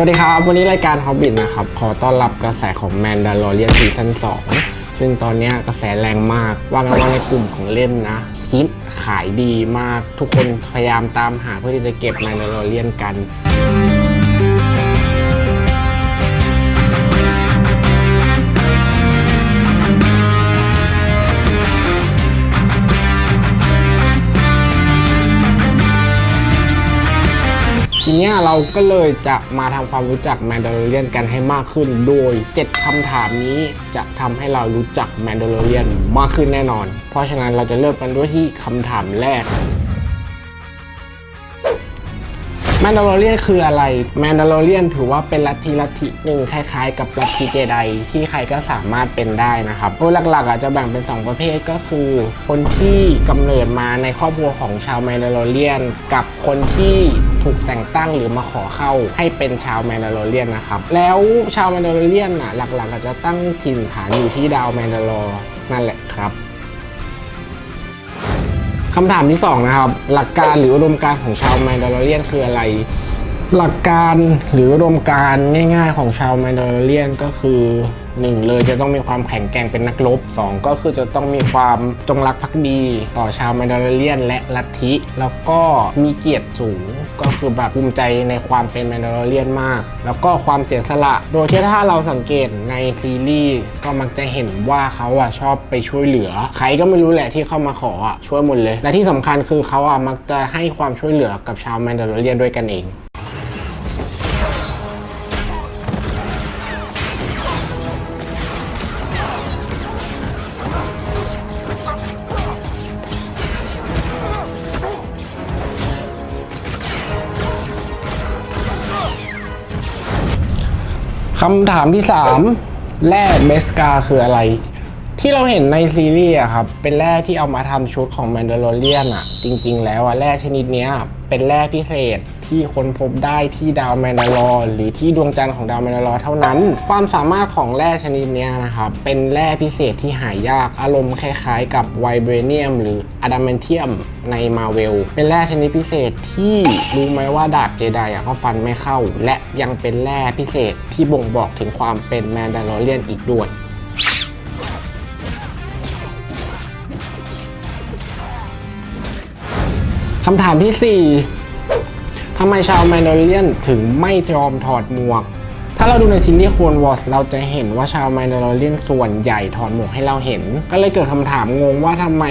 วัสดีครับ วันนี้รายการ Hobbit นะครับ ขอต้อนรับกระแสของ Mandalorian ซีซั่น2ซึ่งตอนนี้กระแสแรงมากว่ากันว่าในกลุ่มของเล่นนะฮิตขายดีมากทุกคนพยายามตามหาเพื่อที่จะเก็บ Mandalorian กัน นี้ยเราก็เลยจะมาทำความรู้จักแมนดา l เรียนกันให้มากขึ้น โดย 7คำถามนี้จะทำให้เรารู้จักแมนดา l เรียนมากขึ้นแน่นอน เพราะฉะนั้นเราจะเริ่มกันด้วยที่คำถามแรก แมนดา l เรียนคืออะไร แมนดา l เรียนถือว่าเป็นลัทธิลัทธิหนึ่งคล้ายๆ กับลัทธิเจไดที่ใครก็สามารถเป็นได้นะครับโดยหลักๆอะจะแบ่งเป็น 2 ประเภทก็คือ คนที่กำเนิดมาในครอบครัวของชาวแมนดา l เรียน กับคนที่ถูกแต่งตั้งหรือมาขอเข้าให้เป็นชาวแมนดา l เรียนนะครับแล้วชาวแมนดา l เรียนอะหลักๆอาจจะตั้งถิ่นฐานอยู่ที่ดาวแมนดาลอร์นั่นแหละครับ คำถามที่ 2 นะครับ หลักการหรืออุดมการของชาวแมนดา l เรียนคืออะไร หลักการหรืออุดมการง่าย ๆ ของชาวแมนดา l เรียนก็คือ 1เลยจะต้องมีความแข็งแกร่งเป็นนักรบ2ก็คือจะต้องมีความจงรักภักดีต่อชาวแมนดาเรียนและลัทธิ แล้วก็มีเกียรติสูงก็คือแบบภูมิใจในความเป็นแมนดาเรียนมาก แล้วก็ความเสียสละ โดยที่ถ้าเราสังเกตในซีรีส์ก็มักจะเห็นว่าเขาอะชอบไปช่วยเหลือ ใครก็ไม่รู้แหละที่เข้ามาขออะช่วยหมดเลย และที่สำคัญคือเขาอะมักจะให้ความช่วยเหลือกับชาวแมนดาเรียนด้วยกันเอง คำถามที่ 3 แร่เบสกาคืออะไร ที่เราเห็นในซีรีส์อะครับ เป็นแร่ที่เอามาทำชุดของแมนดา l เรียนอะจริง ๆ แล้วอะแร่ชนิดนี้เป็นแร่พิเศษ ที่ค้นพบได้ที่ดาวแมนดาลอร์หรือที่ดวงจันทร์ของดาวแมนดาลอร์เท่านั้น ความสามารถของแร่ชนิดนี้นะครับเป็นแร่พิเศษที่หายากอารมณ์คล้ายๆ กับไวเบรเนียม หรืออะดามนเทียมในมาเวลเป็นแร่ชนิดพิเศษที่รู้ไหมว่าดาบเจไดอะก็ฟันไม่เข้า และยังเป็นแร่พิเศษที่บ่งบอกถึงความเป็นแมนดาลอเรียนอีกด้วยคำถามที่ 4 ทำไมชาวแมนดาเรียนถึงไม่ยอมถอดหมวก ถ้าเราดูในซีรีส์โคลนวอสเราจะเห็นว่าชาวแมนดาเรียนส่วนใหญ่ถอดหมวกให้เราเห็น ก็เลยเกิดคำถามงงว่าทำไม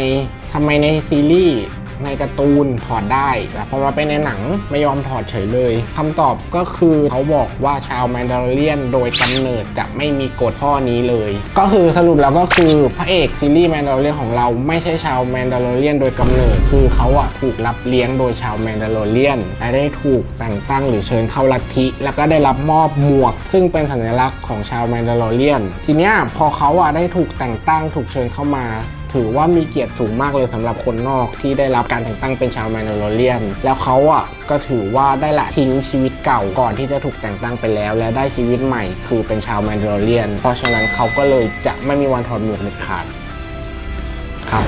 ทำไมในซีรีส์ ในการ์ตูนถอดได้ แต่พอมาเป็นในหนังไม่ยอมถอดเฉยเลยคำตอบก็คือเขาบอกว่าชาวแมนดารเรียนโดยกำเนิดจะไม่มีกฎข้อนี้เลย ก็คือสรุปแล้วก็คือพระเอกซีรีส์แมนดารเรียนของเราไม่ใช่ชาวแมนดารเรียนโดยกำเนิด คือเขาอะถูกรับเลี้ยงโดยชาวแมนดารเรียนและได้ถูกแต่งตั้งหรือเชิญเข้าลัทธิ แล้วก็ได้รับมอบหมวก ซึ่งเป็นสัญลักษณ์ของชาวแมนดารเรียน ทีเนี้ยพอเขาอะได้ถูกแต่งตั้งถูกเชิญเข้ามาถือว่ามีเกียรติสูงมากเลยสำหรับคนนอกที่ได้รับการแต่งตั้งเป็นชาวแมนดาเรียน แล้วเขาอะก็ถือว่าได้ละทิ้งชีวิตเก่าก่อนที่จะถูกแต่งตั้งไปแล้ว และได้ชีวิตใหม่คือเป็นชาวแมนดาเรียน เพราะฉะนั้นเขาก็เลยจะไม่มีวันถอดหมวกเด็ดขาดครับ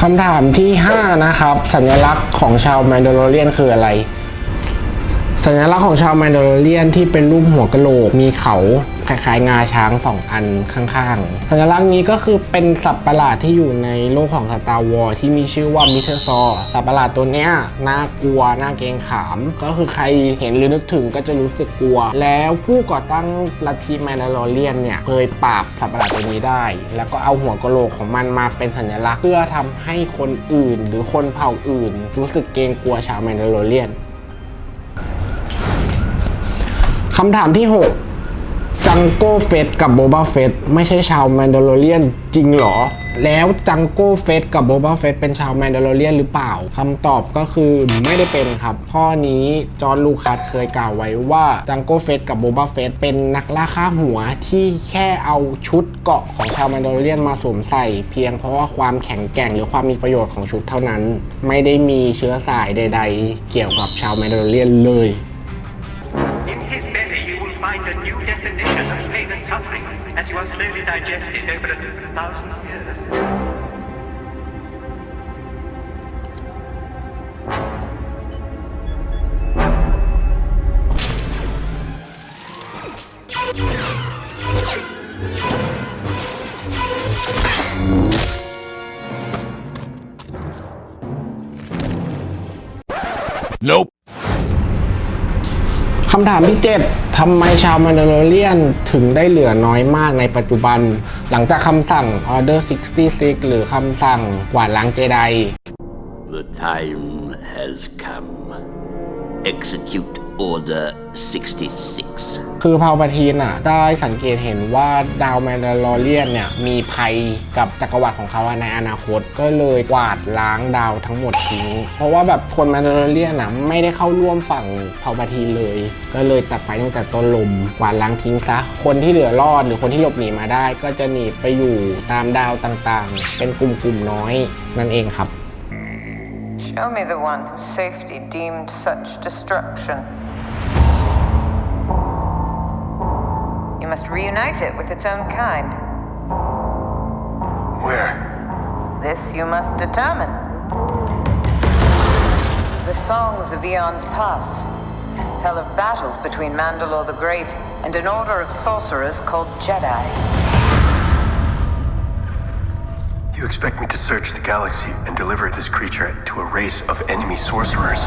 คำถามที่ 5 นะครับ สัญลักษณ์ของชาวแมนดาเรียนคืออะไร สัญลักษณ์ของชาวแมนดาเรียนที่เป็นรูปหัวกะโหลกมีเขา คล้ายๆ งาช้างสองอันข้างๆ สัญลักษณ์นี้ก็คือเป็นสัตว์ประหลาดที่อยู่ในโลกของสตาร์วอร์ที่มีชื่อว่ามิเทอร์ซอสัตว์ประหลาดตัวเนี้ยน่ากลัวน่าเกรงขาม ก็คือใครเห็นหรือนึกถึงก็จะรู้สึกกลัว แล้วผู้ก่อตั้งลัทธิแมนดาเรียนเนี่ยเคยปราบสัตว์ประหลาดตัวนี้ได้ แล้วก็เอาหัวกะโหลกของมันมาเป็นสัญลักษณ์เพื่อทำให้คนอื่น หรือคนเผ่าอื่น รู้สึกเกรงกลัวชาวแมนดาเรียนคำถามที่ 6 จังโก้เฟสกับโบบาเฟสไม่ใช่ชาวแมนดา l เรียนจริงเหรอ แล้วจังโก้เฟสกับโบบาเฟสเป็นชาวแมนดา l เรียนหรือเปล่าคำตอบก็คือไม่ได้เป็นครับ ข้อนี้จอร์นลูคัสเคยกล่าวไว้ว่าจังโก้เฟสกับโบบาเฟสเป็นนักล่าฆ่าหัวที่แค่เอาชุดเกาะของชาวแมนดา l เรียนมาสวมใส่ เพียงเพราะว่าความแข็งแกร่งหรือความมีประโยชน์ของชุดเท่านั้น ไม่ได้มีเชื้อสายใด ๆ เกี่ยวกับชาวแมนดา l เรียนเลย definition of pain and suffering as you are slowly digested over a thousand years. Nope. คำถามที่ 7ทำไมชาวมานด a เรียนถึงได้เหลือน้อยมากในปัจจุบัน หลังจากคำสั่ง Order 66 หรือคำสั่งกวาดล้างเจได The time has come. Execute Order 66. คือพาวปาทีนอะ ได้สังเกตเห็นว่าดาวแมนดาลอเรียนเนี่ย มีภัยกับจักรวรรดิของเขาในอนาคตก็เลยกวาดล้างดาวทั้งหมดทิ้ง เพราะว่าแบบคนแมนดาลอเรียนอะ ไม่ได้เข้าร่วมฝั่งพาวปาทีนเลย ก็เลยตัดไฟตั้งแต่ต้นลมกวาดล้างทิ้งซะคนที่เหลือรอดหรือคนที่หลบหนีมาได้ ก็จะหนีไปอยู่ตามดาวต่างๆ เป็นกลุ่มๆน้อยนั่นเองครับ Show me the one whose safety deemed such destruction. You must reunite it with its own kind. Where? This you must determine. The songs of eons past tell of battles between Mandalore the Great and an order of sorcerers called Jedi. You expect me to search the galaxy and deliver this creature to a race of enemy sorcerers?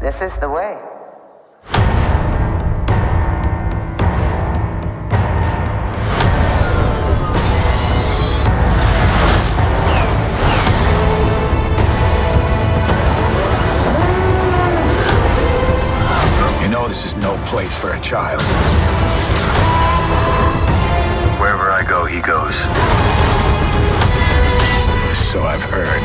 This is the way. You know this is no place for a child. He goes. So I've heard.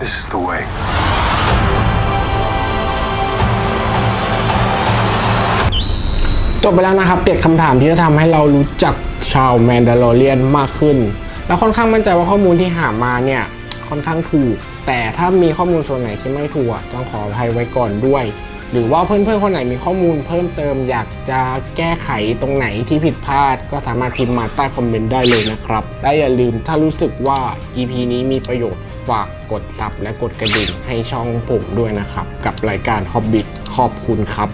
This is the way. จบไปแล้วนะครับเจ็ดคำถามที่จะทำให้เรารู้จัก ชาวแมนดาโลเรียนมากขึ้น แล้วค่อนข้างมั่นใจว่าข้อมูลที่หามาเนี่ยค่อนข้างถูก แต่ถ้ามีข้อมูลส่วนไหนที่ไม่ถูกอะต้องขออภัยไว้ก่อนด้วย หรือว่าเพื่อนๆคนไหนมีข้อมูลเพิ่มเติมอยากจะแก้ไขตรงไหนที่ผิดพลาด ก็สามารถพิมพ์มาใต้คอมเมนต์ได้เลยนะครับ และอย่าลืมถ้ารู้สึกว่า EP นี้มีประโยชน์ฝากกดซับและกดกระดิ่งให้ช่องผมด้วยนะครับ กับรายการ Hobbit ขอบคุณครับ